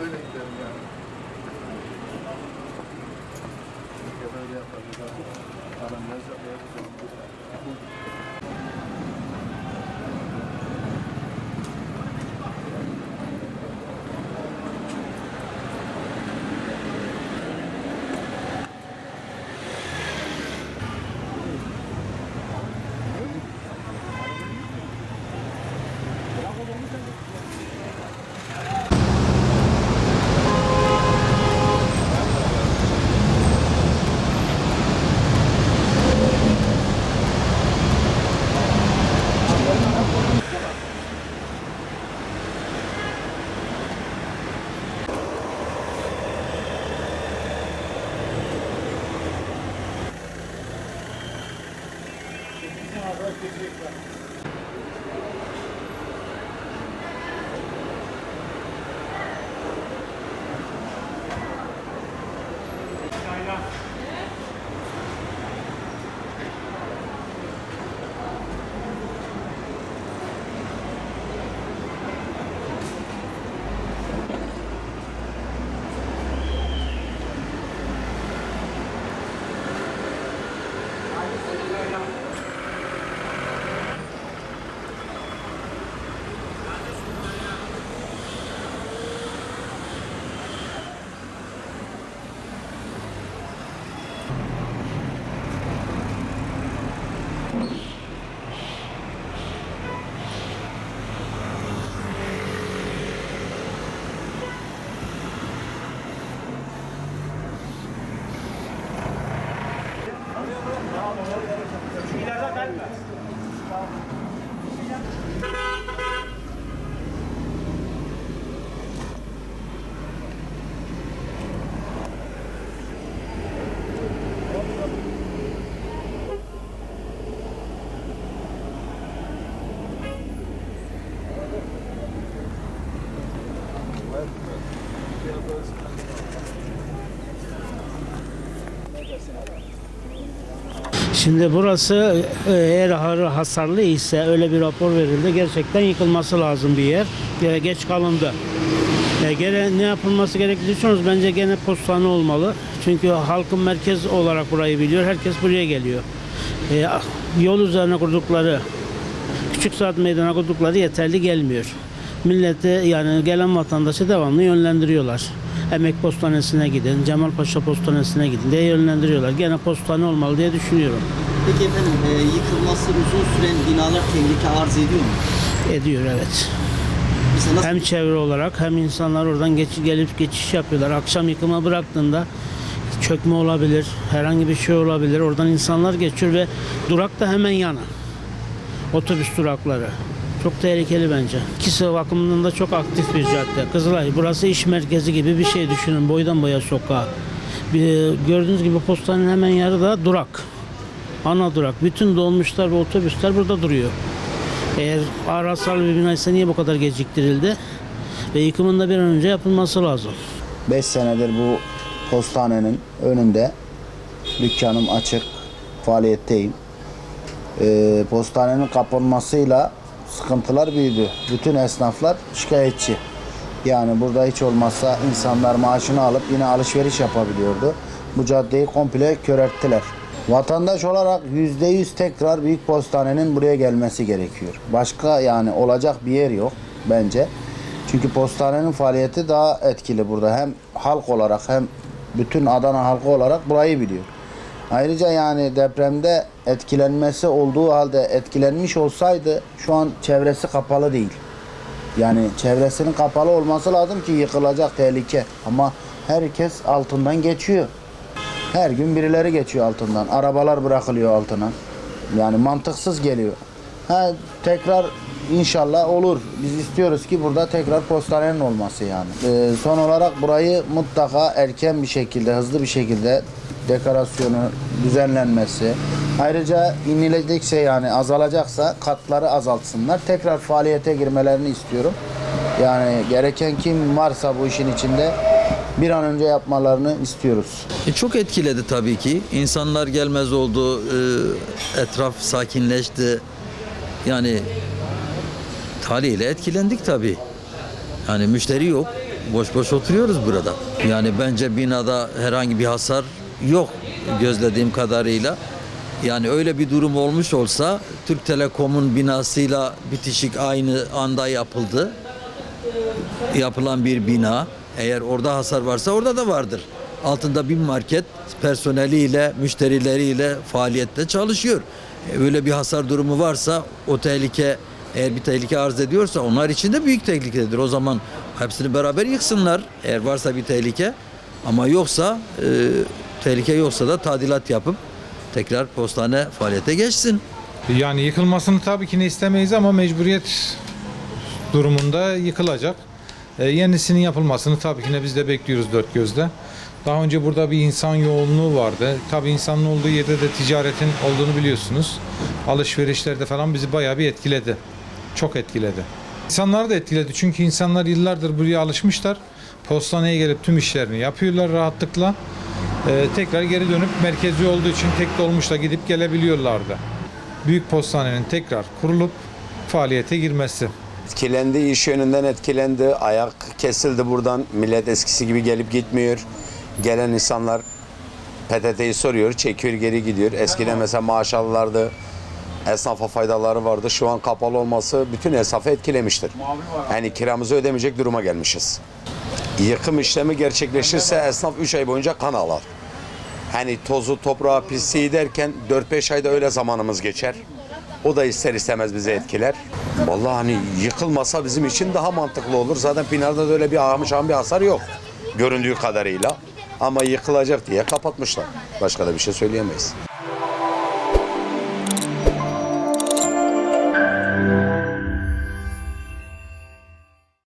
Öyle gidelim yani. Ya böyle artık. Adam lezzet yapacağım. Amazônia que fica. Şimdi burası e, eğer hasarlı ise öyle bir rapor verildi. Gerçekten yıkılması lazım bir yer. E, Geç kalındı. E, Gene ne yapılması gerektiğini düşünüyoruz. Bence gene postane olmalı. Çünkü halkın merkez olarak burayı biliyor. Herkes buraya geliyor. E, Yol üzerine kurdukları küçük saat meydana kurdukları yeterli gelmiyor. Milleti yani gelen vatandaşı devamlı yönlendiriyorlar. Emek Postanesi'ne gidin, Cemalpaşa Postanesi'ne gidin diye yönlendiriyorlar. Gene postane olmalı diye düşünüyorum. Peki efendim e, yıkılması uzun süren binalar tehlike arz ediyor mu? Ediyor evet. Mesela nasıl Hem çevre olarak hem insanlar oradan geç, gelip geçiş yapıyorlar. Akşam yıkıma bıraktığında çökme olabilir, herhangi bir şey olabilir. Oradan insanlar geçiyor ve durak da hemen yana. Otobüs durakları. Çok tehlikeli bence. İkisi bakımından da çok aktif bir cadde. Kızılay burası iş merkezi gibi bir şey düşünün. Boydan boya sokağı. Bir, gördüğünüz gibi postanın hemen yarı da durak. Ana durak. Bütün dolmuşlar ve otobüsler burada duruyor. Eğer ağır hasarlı bir binaysa niye bu kadar geciktirildi? Ve yıkımın da bir an önce yapılması lazım. 5 senedir bu postanenin önünde dükkanım açık, faaliyetteyim. Ee, postanenin kapanmasıyla sıkıntılar büyüdü. Bütün esnaflar şikayetçi. Yani burada hiç olmazsa insanlar maaşını alıp yine alışveriş yapabiliyordu. Bu caddeyi komple körelttiler. Vatandaş olarak %100 tekrar büyük postanenin buraya gelmesi gerekiyor. Başka yani olacak bir yer yok bence. Çünkü postanenin faaliyeti daha etkili burada. Hem halk olarak hem bütün Adana halkı olarak burayı biliyor. Ayrıca yani depremde etkilenmesi olduğu halde etkilenmiş olsaydı şu an çevresi kapalı değil. Yani çevresinin kapalı olması lazım ki yıkılacak tehlike. Ama herkes altından geçiyor. Her gün birileri geçiyor altından. Arabalar bırakılıyor altına. Yani mantıksız geliyor. Ha, tekrar inşallah olur. Biz istiyoruz ki burada tekrar postanenin olması yani. Ee, son olarak burayı mutlaka erken bir şekilde, hızlı bir şekilde dekorasyonu düzenlenmesi. Ayrıca inilecekse yani azalacaksa katları azaltsınlar. Tekrar faaliyete girmelerini istiyorum. Yani gereken kim varsa bu işin içinde bir an önce yapmalarını istiyoruz. E, çok etkiledi tabii ki. İnsanlar gelmez oldu, e, etraf sakinleşti. Yani haliyle etkilendik tabii. Yani müşteri yok. Boş boş oturuyoruz burada. Yani bence binada herhangi bir hasar yok gözlediğim kadarıyla. Yani öyle bir durum olmuş olsa Türk Telekom'un binasıyla bitişik aynı anda yapıldı. Yapılan bir bina. Eğer orada hasar varsa orada da vardır. Altında bir market personeliyle, müşterileriyle faaliyette çalışıyor. E, Öyle bir hasar durumu varsa o tehlike eğer bir tehlike arz ediyorsa onlar için de büyük tehlikedir. O zaman hepsini beraber yıksınlar eğer varsa bir tehlike. Ama yoksa e, tehlike yoksa da tadilat yapıp tekrar postane faaliyete geçsin. Yani yıkılmasını tabii ki ne istemeyiz ama mecburiyet durumunda yıkılacak. E, yenisinin yapılmasını tabii ki ne biz de bekliyoruz dört gözle. Daha önce burada bir insan yoğunluğu vardı. Tabii insanın olduğu yerde de ticaretin olduğunu biliyorsunuz. Alışverişlerde falan bizi bayağı bir etkiledi. Çok etkiledi. İnsanları da etkiledi çünkü insanlar yıllardır buraya alışmışlar. Postaneye gelip tüm işlerini yapıyorlar rahatlıkla. E, tekrar geri dönüp merkezi olduğu için tek dolmuşla gidip gelebiliyorlardı. Büyük postanenin tekrar kurulup faaliyete girmesi. Etkilendi, iş yönünden etkilendi. Ayak kesildi buradan. Millet eskisi gibi gelip gitmiyor. Gelen insanlar PTT'yi soruyor, çekiyor geri gidiyor. Eskiden mesela maaş alırlardı. Esnafa faydaları vardı. Şu an kapalı olması bütün esnafı etkilemiştir. Yani kiramızı ödemeyecek duruma gelmişiz. Yıkım işlemi gerçekleşirse esnaf 3 ay boyunca kan ağlar. Hani tozu, toprağı, pisliği derken 4-5 ayda öyle zamanımız geçer. O da ister istemez bizi etkiler. Vallahi hani yıkılmasa bizim için daha mantıklı olur. Zaten binada da öyle bir ağamış bir hasar yok. Göründüğü kadarıyla. Ama yıkılacak diye kapatmışlar. Başka da bir şey söyleyemeyiz.